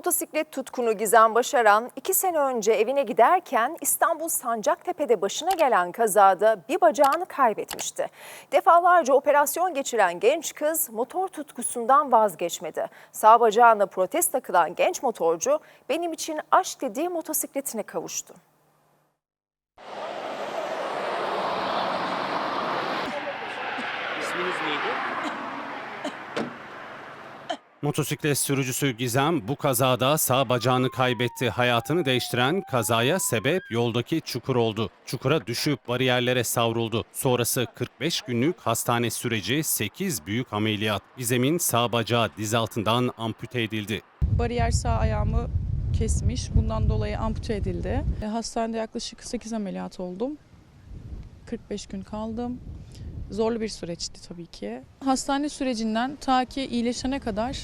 Motosiklet tutkunu Gizem Başaran iki sene önce evine giderken İstanbul Sancaktepe'de başına gelen kazada bir bacağını kaybetmişti. Defalarca operasyon geçiren genç kız motor tutkusundan vazgeçmedi. Sağ bacağına protez takılan genç motorcu benim için aşk dediği motosikletine kavuştu. İsminiz neydi? Motosiklet sürücüsü Gizem bu kazada sağ bacağını kaybetti. Hayatını değiştiren kazaya sebep yoldaki çukur oldu. Çukura düşüp bariyerlere savruldu. Sonrası 45 günlük hastane süreci 8 büyük ameliyat. Gizem'in sağ bacağı diz altından ampute edildi. Bariyer sağ ayağımı kesmiş. Bundan dolayı ampute edildi. E, Hastanede yaklaşık 8 ameliyat oldum. 45 gün kaldım. Zorlu bir süreçti tabii ki. Hastane sürecinden ta ki iyileşene kadar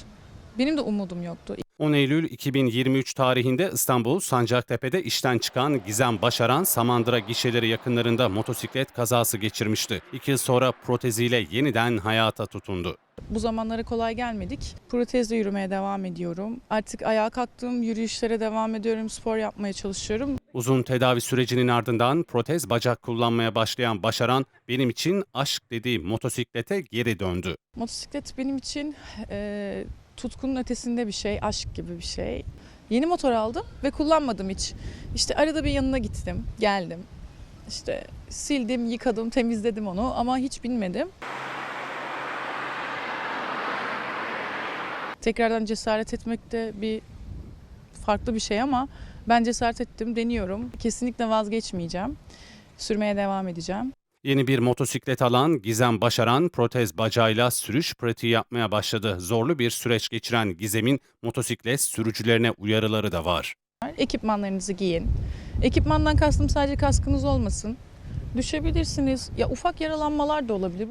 benim de umudum yoktu. 10 Eylül 2023 tarihinde İstanbul Sancaktepe'de işten çıkan Gizem Başaran Samandıra gişeleri yakınlarında motosiklet kazası geçirmişti. İki yıl sonra proteziyle yeniden hayata tutundu. Bu zamanlara kolay gelmedik. Protezle yürümeye devam ediyorum. Artık ayağa kalktım, yürüyüşlere devam ediyorum, spor yapmaya çalışıyorum. Uzun tedavi sürecinin ardından protez bacak kullanmaya başlayan Başaran benim için aşk dediği motosiklete geri döndü. Motosiklet benim için e, tutkunun ötesinde bir şey, aşk gibi bir şey. Yeni motor aldım ve kullanmadım hiç. İşte arada bir yanına gittim, geldim. İşte sildim, yıkadım, temizledim onu ama hiç binmedim. Tekrardan cesaret etmek de bir farklı bir şey ama ben cesaret ettim, deniyorum. Kesinlikle vazgeçmeyeceğim. Sürmeye devam edeceğim. Yeni bir motosiklet alan Gizem Başaran protez bacağıyla sürüş pratiği yapmaya başladı. Zorlu bir süreç geçiren Gizem'in motosiklet sürücülerine uyarıları da var. Ekipmanlarınızı giyin. Ekipmandan kastım sadece kaskınız olmasın. Düşebilirsiniz. Ya ufak yaralanmalar da olabilir.